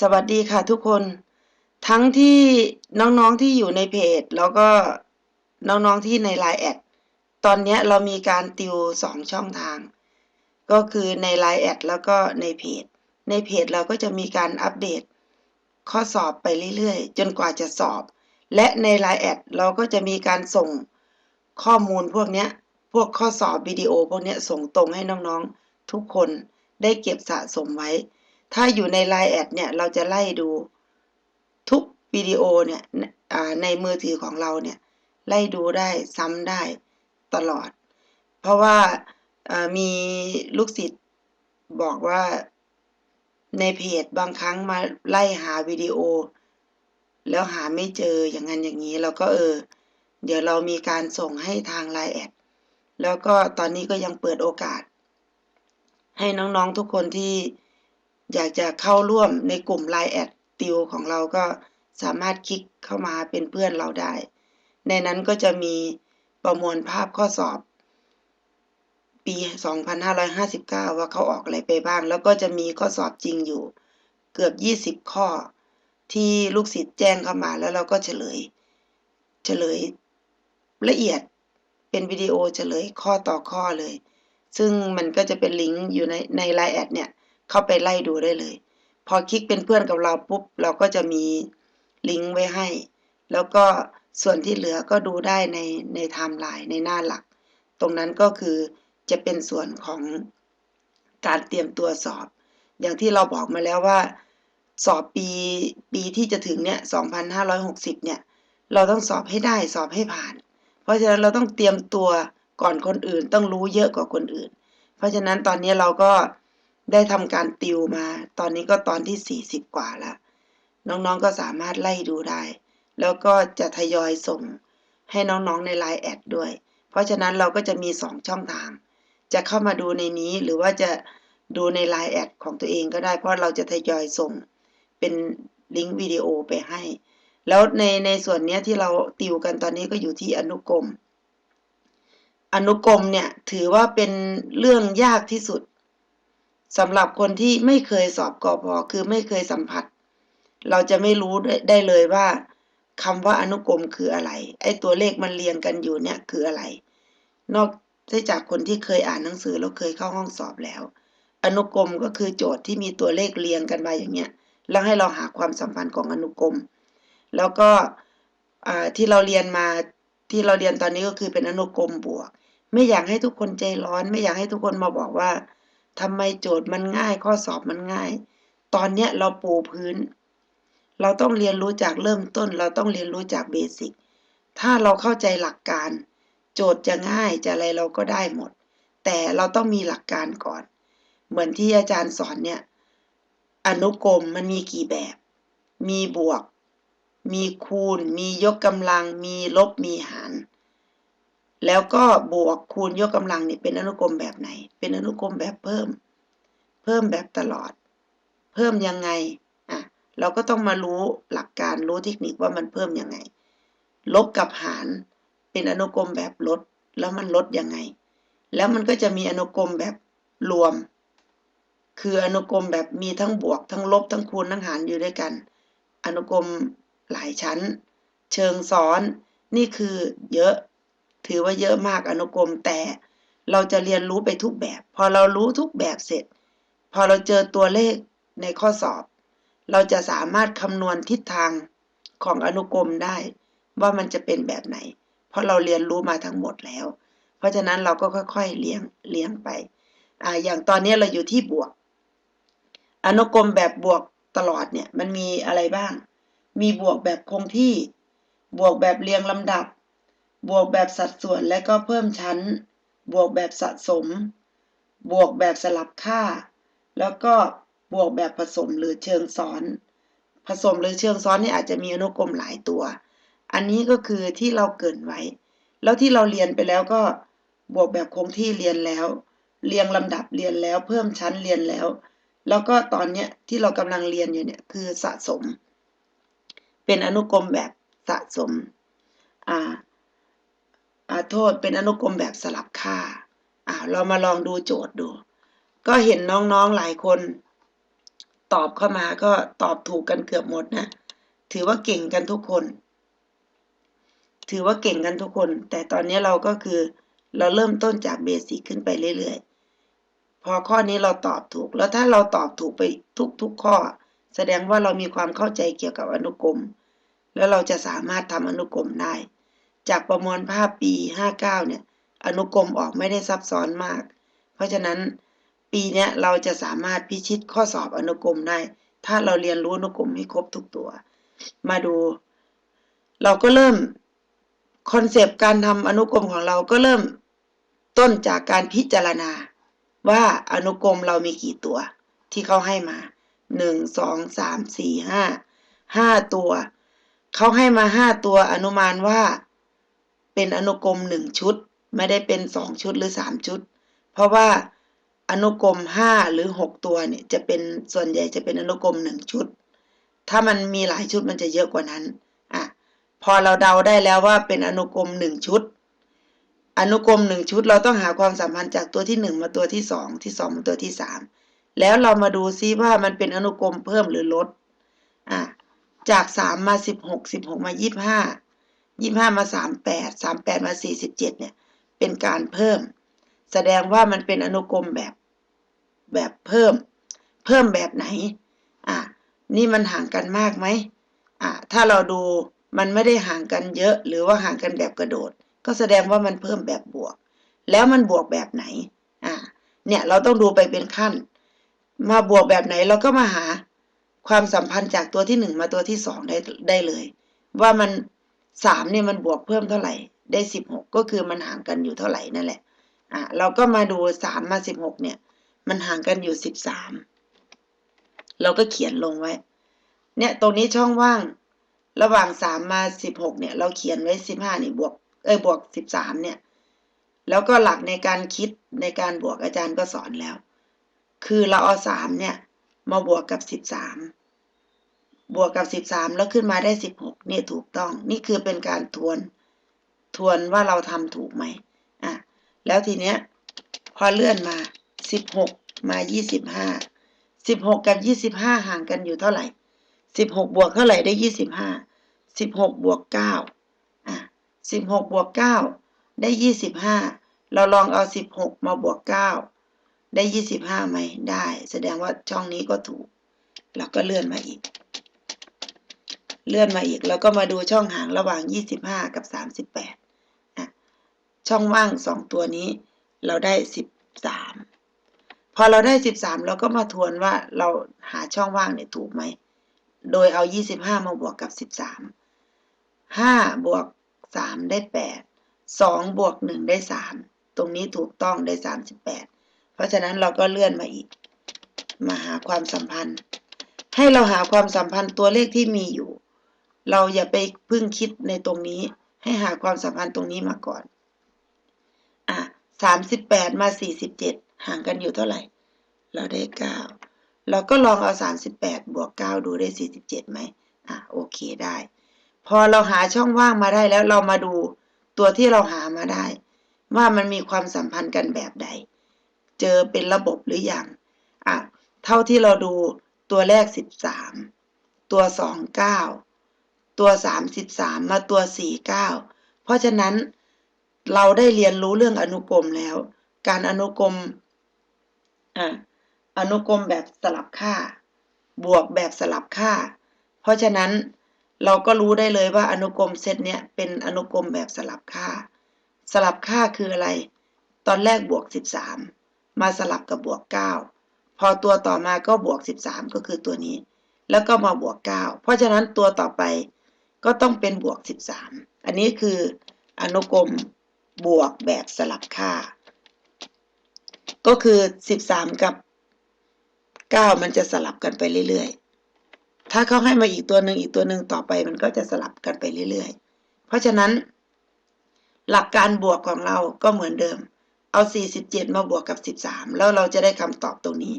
สวัสดีค่ะทุกคน ทั้งที่น้องๆที่อยู่ในเพจ แล้วก็น้องๆที่ใน Line แอดตอนนี้เรามีการติวสองช่องทาง ก็คือใน Line แอดแล้วก็ในเพจ ในเพจเราก็จะมีการอัปเดต ข้อสอบไปเรื่อยๆ จนกว่าจะสอบ และใน Line แอดเราก็จะมีการส่งข้อมูลพวกนี้พวกข้อสอบวิดีโอพวกนี้ส่งตรงให้น้องๆทุกคนได้เก็บสะสมไว้ ถ้าอยู่ใน Line แอดเนี่ย เราจะไล่ดูทุกวิดีโอเนี่ยในมือถือของเราเนี่ย ไล่ดูได้ซ้ำได้ตลอด เพราะว่ามีลูกศิษย์บอกว่าในเพจบางครั้งมาไล่หาวิดีโอ แล้วหาไม่เจออย่างนั้นอย่างนี้เราก็เออ เดี๋ยวเรามีการส่งให้ทาง Line แอดแล้วก็ตอนนี้ก็ยังเปิดโอกาส ให้น้องๆทุกคนที่ อยากจะเข้าร่วมในกลุ่ม Line แอดติวของเราก็สามารถคลิกเข้ามาเป็นเพื่อนเราได้ ในนั้นก็จะมีประมวลภาพข้อสอบ ปี 2559 ว่าเขาออกอะไรไปบ้าง แล้วก็จะมีข้อสอบจริงอยู่ เกือบ 20 ข้อ ที่ลูกศิษย์แจ้งเข้ามาแล้วเราก็เฉลย เฉลยละเอียดเป็นวิดีโอเฉลยข้อต่อข้อเลย ซึ่งมันก็จะเป็นลิงก์อยู่ในในไลน์แอดเนี่ย เข้าไปไล่ดูได้เลย พอคลิกเป็นเพื่อนกับเราปุ๊บ เราก็จะมีลิงก์ไว้ให้ แล้วก็ส่วนที่เหลือก็ดูได้ในในไทม์ไลน์ในหน้าหลัก ตรงนั้นก็คือจะเป็นส่วนของการเตรียมตัวสอบ อย่างที่เราบอกมาแล้วว่า สอบปีปีที่จะถึงเนี่ย2560 เนี่ย เราต้องสอบให้ได้สอบให้ผ่าน เพราะฉะนั้นเราต้องเตรียมตัวก่อนคนอื่นต้องรู้เยอะกว่าคนอื่น เพราะฉะนั้นตอนนี้เราก็ ได้ทำการติวมา ตอนนี้ก็ตอนที่ 40 กว่าล้วน้องๆก็สามารถไล่ดูได้ แล้วก็จะทยอยส่งให้น้องๆใน Line แอดด้วย เพราะฉะนั้นเราก็จะมี 2 ช่องทาง จะเข้ามาดูในนี้หรือว่าจะดูใน Line แอดของตัวเองก็ได้ เพราะเราจะทยอยส่งเป็นลิงก์วิดีโอไปให้ แล้วในในส่วนนี้ที่เราติวกันตอนนี้ก็อยู่ที่อนุกรม อนุกรมเนี่ยถือว่าเป็นเรื่องยากที่สุด สำหรับคนที่ไม่เคยสอบกอพอคือไม่เคยสัมผัส เราจะไม่รู้ได้เลยว่าคำว่าอนุกรมคืออะไร ไอ้ตัวเลขมันเรียงกันอยู่เนี่ยคืออะไร นอกจากคนที่เคยอ่านหนังสือแล้วเคยเข้าห้องสอบแล้ว อนุกรมก็คือโจทย์ที่มีตัวเลขเรียงกันมาอย่างเงี้ยแล้วให้เราหาความสัมพันธ์ของอนุกรม แล้วก็ที่เราเรียนมาที่เราเรียนตอนนี้ก็คือเป็นอนุกรมบวก ไม่อยากให้ทุกคนใจร้อน ไม่อยากให้ทุกคนมาบอกว่า ทำไมโจทย์มันง่าย ข้อสอบมันง่าย ตอนเนี้ยเราปูพื้น เราต้องเรียนรู้จากเริ่มต้น เราต้องเรียนรู้จากเบสิก ถ้าเราเข้าใจหลักการ โจทย์จะง่ายจะอะไรเราก็ได้หมด แต่เราต้องมีหลักการก่อน เหมือนที่อาจารย์สอนเนี่ย อนุกรมมันมีกี่แบบ มีบวก มีคูณ มียกกำลัง มีลบ มีหาร แล้วก็บวกคูณยกกำลังนี่เป็นอนุกรมแบบไหน เป็นอนุกรมแบบเพิ่ม เพิ่มแบบตลอด เพิ่มยังไงอะเราก็ต้องมารู้หลักการรู้เทคนิคว่ามันเพิ่มยังไง ลบกับหารเป็นอนุกรมแบบลด แล้วมันลดยังไง แล้วมันก็จะมีอนุกรมแบบรวม คืออนุกรมแบบมีทั้งบวก ทั้งลบทั้งคูณทั้งหารอยู่ด้วยกัน อนุกรมหลายชั้น เชิงซ้อนนี่คือเยอะ ถือว่าเยอะมากอนุกรมแต่เราจะเรียนรู้ไปทุกแบบ พอเรารู้ทุกแบบเสร็จ พอเราเจอตัวเลขในข้อสอบ เราจะสามารถคำนวณทิศทางของอนุกรมได้ ว่ามันจะเป็นแบบไหน เพราะเราเรียนรู้มาทั้งหมดแล้ว เพราะฉะนั้นเราก็ค่อยๆเลี้ยงเลี้ยงไปออย่างตอนนี้เราอยู่ที่บวก อนุกรมแบบบวกตลอดเนี่ยมันมีอะไรบ้าง มีบวกแบบคงที่ บวกแบบเรียงลำดับ บวกแบบสัดส่วนและก็เพิ่มชั้น บวกแบบสะสม บวกแบบสลับค่า แล้วก็บวกแบบผสมหรือเชิงซ้อน ผสมหรือเชิงซ้อนนี่อาจจะมีอนุกรมหลายตัว อันนี้ก็คือที่เราเกินไว้ แล้วที่เราเรียนไปแล้วก็บวกแบบคงที่เรียนแล้ว เรียงลำดับเรียนแล้ว เพิ่มชั้นเรียนแล้ว แล้วก็ตอนเนี้ยที่เรากำลังเรียนอยู่เนี่ยคือสะสม เป็นอนุกรมแบบสะสม อ่าอา โทษเป็นอนุกรมแบบสลับค่าอ่าเรามาลองดูโจทย์ดู ก็เห็นน้องๆหลายคน ตอบเข้ามาก็ตอบถูกกันเกือบหมดนะ ถือว่าเก่งกันทุกคน ถือว่าเก่งกันทุกคน แต่ตอนนี้เราก็คือเราเริ่มต้นจากเบสิกขึ้นไปเรื่อยๆ พอข้อนี้เราตอบถูก แล้วถ้าเราตอบถูกไปทุกๆข้อ แสดงว่าเรามีความเข้าใจเกี่ยวกับอนุกรม แล้วเราจะสามารถทำอนุกรมได้ จากประมวลภาพปี 59 เนี่ย อนุกรมออกไม่ได้ซับซ้อนมาก เพราะฉะนั้นปีเนี้ยเราจะสามารถพิชิตข้อสอบอนุกรมได้ ถ้าเราเรียนรู้อนุกรมให้ครบทุกตัว มาดู เราก็เริ่มคอนเซปต์การทำอนุกรมของเราก็เริ่มต้นจากการพิจารณา ว่าอนุกรมเรามีกี่ตัว ที่เขาให้มาหนึ่งสองสามสี่ห้าห้าตัว เขาให้มาห้าตัวอนุมานว่า เป็นอนุกรมหนึ่งชุด ไม่ได้เป็นสองชุดหรือสามชุด เพราะว่าอนุกรมห้าหรือหกตัวเนี่ยจะเป็นส่วนใหญ่จะเป็นอนุกรมหนึ่งชุด ถ้ามันมีหลายชุดมันจะเยอะกว่านั้นอะพอเราเดาได้แล้วว่าเป็นอนุกรมหนึ่งชุด อนุกรมหนึ่งชุดเราต้องหาความสัมพันธ์จากตัวที่หนึ่งมาตัวที่สองที่สองมาตัวที่สามแล้วเรามาดูซิว่ามันเป็นอนุกรมเพิ่มหรือลดอะจากสามมาสิบหกสิบหกมายี่สิบห้า ยี่สิบห้ามาสามแปดสามแปดมาสี่สิบเจ็ดเนี่ย เป็นการเพิ่ม แสดงว่ามันเป็นอนุกรมแบบแบบเพิ่ม เพิ่มแบบไหน อะ นี่มันห่างกันมากไหมอะ ถ้าเราดูมันไม่ได้ห่างกันเยอะ หรือว่าห่างกันแบบกระโดด ก็แสดงว่ามันเพิ่มแบบบวก แล้วมันบวกแบบไหน อะ เนี่ยเราต้องดูไปเป็นขั้น มาบวกแบบไหนเราก็มาหาความสัมพันธ์จากตัวที่หนึ่งมาตัวที่สองได้ได้เลย ว่ามัน สามเนี่ยมันบวกเพิ่มเท่าไหร่ ได้สิบหกก็คือมันห่างกันอยู่เท่าไหร่นั่นแหละ อะเราก็มาดูสามมาสิบหกเนี่ย มันห่างกันอยู่สิบสามเราก็เขียนลงไว้ เนี่ยตรงนี้ช่องว่างระหว่างสามมาสิบหกเนี่ย เราเขียนไว้สิบห้านี่บวก เอ้ยบวกสิบสามเนี่ย แล้วก็หลักในการคิดในการบวกอาจารย์ก็สอนแล้ว คือเราเอาสามเนี่ย มาบวกกับสิบสาม บวกกับสิบสามแล้วขึ้นมาได้สิบหกนี่ถูกต้อง นี่คือเป็นการทวน ทวนว่าเราทำถูกไหมอะ แล้วทีเนี้ย พอเลื่อนมาสิบหกมายี่สิบห้าสิบหกกับยี่สิบห้าห่างกันอยู่เท่าไหร่สิบหกบวกเท่าไหร่ได้ยี่สิบห้าสิบหกบวกเก้าอะสิบหกบวกเก้าได้ยี่สิบห้าเราลองเอาสิบหกมาบวกเก้าได้ยี่สิบห้าไหมได้ แสดงว่าช่องนี้ก็ถูกแล้วก็เลื่อนมาอีก เลื่อนมาอีก แล้วก็มาดูช่องห่างระหว่างยี่สิบห้ากับสามสิบแปดอะช่องว่างสองตัวนี้เราได้สิบสามพอเราได้สิบสามเราก็มาทวนว่าเราหาช่องว่างเนี่ยถูกไหม โดยเอายี่สิบห้ามาบวกกับสิบสามห้าบวกสามได้แปดสองบวกหนึ่งได้สามตรงนี้ถูกต้องได้สามสิบแปดเพราะฉะนั้นเราก็เลื่อนมาอีก มาหาความสัมพันธ์ให้เราหาความสัมพันธ์ตัวเลขที่มีอยู่ เราอย่าไปพึ่งคิดในตรงนี้ ให้หาความสัมพันธ์ตรงนี้มาก่อน อะสามสิบแปดมาสี่สิบเจ็ดห่างกันอยู่เท่าไหร่ เราได้เก้าเราก็ลองเอาสามสิบแปดบวกเก้าดูได้สี่สิบเจ็ดไหมอะโอเคได้ พอเราหาช่องว่างมาได้แล้วเรามาดูตัวที่เราหามาได้ ว่ามันมีความสัมพันธ์กันแบบใด เจอเป็นระบบหรืออยังอะเท่าที่เราดูตัวแรกสิบสามตัวสองเก้า ตัวสามสิบสามมาตัวสี่เก้าเพราะฉะนั้นเราได้เรียนรู้เรื่องอนุกรมแล้ว การอนุกรมอะอนุกรมแบบสลับค่า บวกแบบสลับค่า เพราะฉะนั้นเราก็รู้ได้เลยว่าอนุกรมเซตเนี้ยเป็นอนุกรมแบบสลับค่า สลับค่าคืออะไร ตอนแรกบวกสิบสามมาสลับกับบวกเก้าพอตัวต่อมาก็บวกสิบสามก็คือตัวนี้ แล้วก็มาบวกเก้าเพราะฉะนั้นตัวต่อไป ก็ต้องเป็นบวกสิบสามอันนี้คืออนุกรมบวกแบบสลับค่า ก็คือสิบสามกับเก้ามันจะสลับกันไปเรื่อยๆ ถ้าเขาให้มาอีกตัวหนึ่งอีกตัวหนึ่งต่อไปมันก็จะสลับกันไปเรื่อยๆ เพราะฉะนั้น หลักการบวกของเราก็เหมือนเดิม เอา 47 มาบวกกับ 13 แล้วเราจะได้คำตอบตรงนี้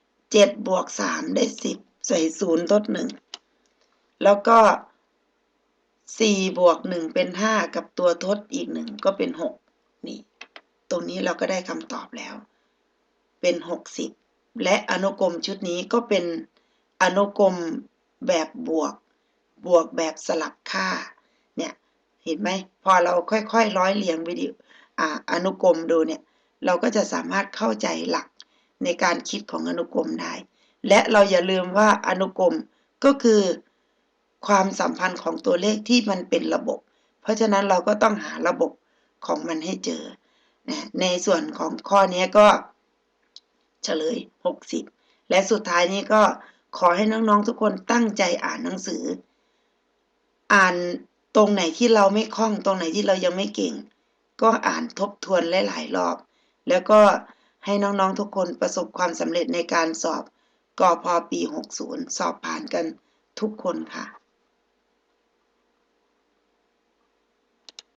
7 บวก 3 ได้ 10 ใส่0ทด1แล้วก็ 4บวก1เป็น5กับตัวทดอีก1ก็เป็น6นี่ ตรงนี้เราก็ได้คำตอบแล้ว เป็น60และอนุกรมชุดนี้ก็เป็นอนุกรมแบบบวก บวกแบบสลับค่า เนี่ย เห็นไหม พอเราค่อยๆ ร้อยเรียงวิดีออนุกรมดูเนี่ย เราก็จะสามารถเข้าใจหลักในการคิดของอนุกรมได้ และเราอย่าลืมว่าอนุกรมก็คือ ความสัมพันธ์ของตัวเลขที่มันเป็นระบบ เพราะฉะนั้นเราก็ต้องหาระบบของมันให้เจอนะในส่วนของข้อนี้ก็เฉลย 60 และสุดท้ายนี้ก็ขอให้น้องๆทุกคนตั้งใจอ่านหนังสือ อ่านตรงไหนที่เราไม่คล่องตรงไหนที่เรายังไม่เก่ง ก็อ่านทบทวนหลายๆรอบ แล้วก็ให้น้องๆทุกคนประสบความสำเร็จในการสอบกอพอปี 60 สอบผ่านกันทุกคนค่ะ